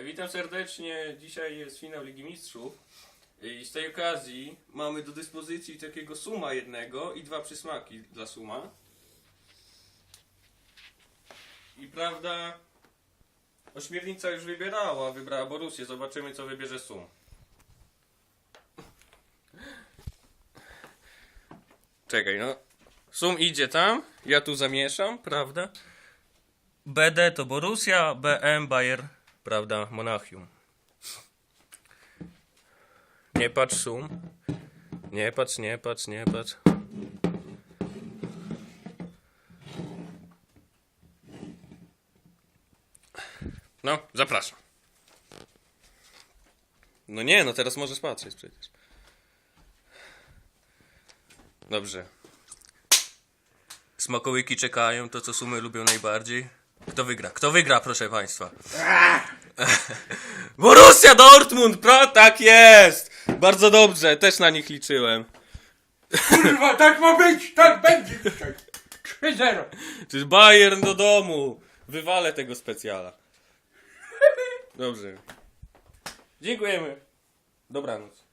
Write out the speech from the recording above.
E, Witam serdecznie. Dzisiaj jest finał Ligi Mistrzów. E, I z tej okazji mamy do dyspozycji takiego suma jednego i dwa przysmaki dla suma. I prawda, ośmiornica już wybierała, wybrała Borussię. Zobaczymy co wybierze sum. Czekaj, no. Sum idzie tam, ja tu zamieszam, prawda? BD to Borussia, BM Bayer, prawda, Monachium. Nie patrz sum. Nie patrz, nie patrz, nie patrz. No, zapraszam. No nie, no teraz możesz patrzeć przecież. Dobrze. Smakołyki czekają, to co sumy lubią najbardziej. Kto wygra? Kto wygra, proszę państwa? Borussia Dortmund! Pro, tak jest! Bardzo dobrze, też na nich liczyłem. Kurwa, tak ma być, tak będzie dzisiaj. 3-0. To jest Bayern do domu! Wywalę tego specjala. Dobrze. Dziękujemy. Dobranoc.